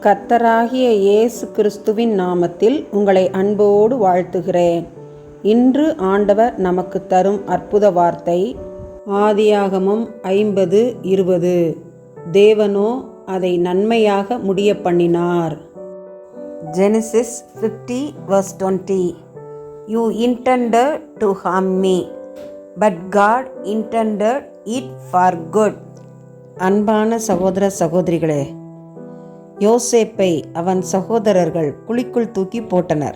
கர்த்தராகிய இயேசு கிறிஸ்துவின் நாமத்தில் உங்களை அன்போடு வாழ்த்துகிறேன். இன்று ஆண்டவர் நமக்கு தரும் அற்புத வார்த்தை ஆதியாகமம் ஐம்பது இருபது. தேவனோ அதை நன்மையாக முடிய பண்ணினார் Genesis 50 verse 20 You intended to harm me but God intended it for good அன்பான சகோதர சகோதரிகளே யோசேப்பை அவன் சகோதரர்கள் குழிக்குள் தூக்கி போட்டனர்.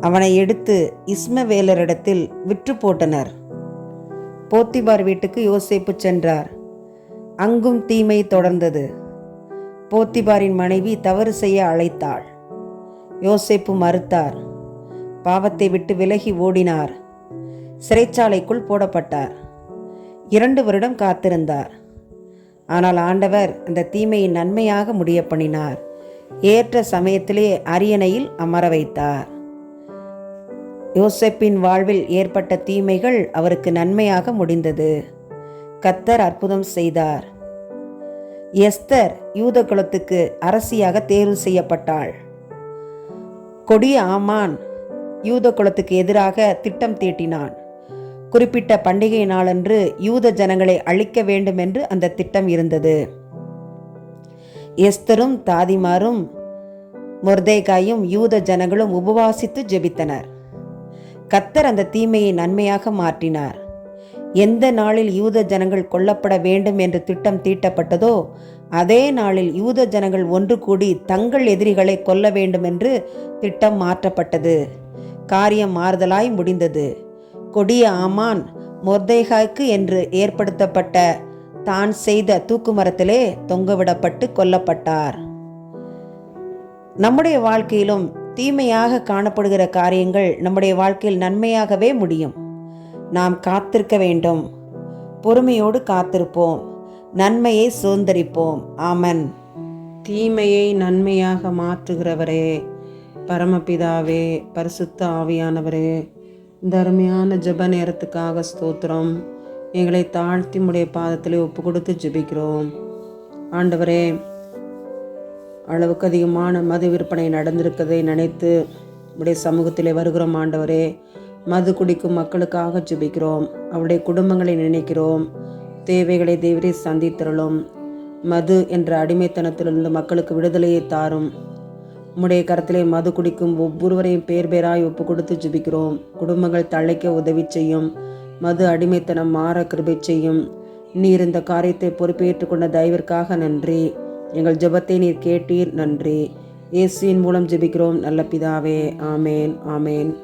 அவனை எடுத்து இஸ்மவேலரிடத்தில் விற்று போட்டனர். போத்திபார் வீட்டுக்கு யோசேப்பு சென்றார். அங்கும் தீமை தொடர்ந்தது. போத்திபாரின் மனைவி தவறு செய்ய அழைத்தாள். யோசேப்பு மறுத்தார். பாவத்தை விட்டு விலகி ஓடினார். சிறைச்சாலைக்குள் போடப்பட்டார். இரண்டு வருடம் காத்திருந்தார். ஆனால் ஆண்டவர் அந்த தீமையை நன்மையாக முடிய பண்ணினார் ஏற்ற சமயத்திலே அரியணையில் அமர வைத்தார். யோசப்பின் வாழ்வில் ஏற்பட்ட தீமைகள் அவருக்கு நன்மையாக முடிந்தது. கத்தர் அற்புதம் செய்தார். எஸ்தர் யூத குலத்துக்கு அரசியாக தேர்வு செய்யப்பட்டாள். கொடிய ஆமான் யூத குலத்துக்கு எதிராக திட்டம் தீட்டினான். குறிப்பிட்ட பண்டிகை நாளன்று யூத ஜனங்களை அழிக்க வேண்டும் என்று அந்த திட்டம் இருந்தது. எஸ்தரும் தாதிமாரும் முர்தேகாயும் யூத ஜனங்களும் உபவாசித்து ஜெபித்தனர். கத்தர் அந்த தீமையை நன்மையாக மாற்றினார். எந்த நாளில் யூத ஜனங்கள் கொல்லப்பட வேண்டும் என்று திட்டம் தீட்டப்பட்டதோ அதே நாளில் யூத ஜனங்கள் ஒன்று கூடி தங்கள் எதிரிகளை கொல்ல வேண்டும் என்று திட்டம் மாற்றப்பட்டது. காரியம் மாறுதலாய் முடிந்தது. கொடிய ஆமான் மொர்தேகாய்க்கு என்று ஏற்படுத்தப்பட்ட தான் செய்த தூக்குமரத்திலே தொங்கவிடப்பட்டு கொல்லப்பட்டார். நம்முடைய வாழ்க்கையிலும் தீமையாக காணப்படுகிற காரியங்கள் நம்முடைய வாழ்க்கையில் நன்மையாகவே முடியும். நாம் காத்திருக்க வேண்டும். பொறுமையோடு காத்திருப்போம். நன்மையை சுதந்திரிப்போம். ஆமன். தீமையை நன்மையாக மாற்றுகிறவரே பரமபிதாவே பரிசுத்த ஆவியானவரே. இந்த அருமையான ஜெப நேரத்துக்காக ஸ்தோத்திரம். எங்களை தாழ்த்தி முடைய பாதத்தில் ஒப்பு கொடுத்து ஜெபிக்கிறோம். ஆண்டவரே அளவுக்கு அதிகமான மது விற்பனை நடந்திருக்கதை நினைத்து உடைய சமூகத்திலே வருகிறோம் ஆண்டவரே. மது குடிக்கும் மக்களுக்காக ஜெபிக்கிறோம். அவருடைய குடும்பங்களை நினைக்கிறோம். தேவைகளை தேவரே சந்தித்தருளும். மது என்ற அடிமைத்தனத்திலிருந்து மக்களுக்கு விடுதலையை தாரும். உம்முடைய கரத்திலே மது குடிக்கும் ஒவ்வொருவரையும் பேர் பேராய் ஒப்பு கொடுத்து ஜெபிக்கிறோம். குடும்பங்கள் தழைக்க உதவி செய்யும். மது அடிமைத்தனம் மாற கிருபை செய்யும். நீர் இந்த காரியத்தை பொறுப்பேற்றுக் கொண்ட தயவிற்காக நன்றி. எங்கள் ஜெபத்தை நீர் கேட்டீர் நன்றி. இயேசுவின் மூலம் ஜெபிக்கிறோம். நல்ல பிதாவே. ஆமேன். ஆமேன்.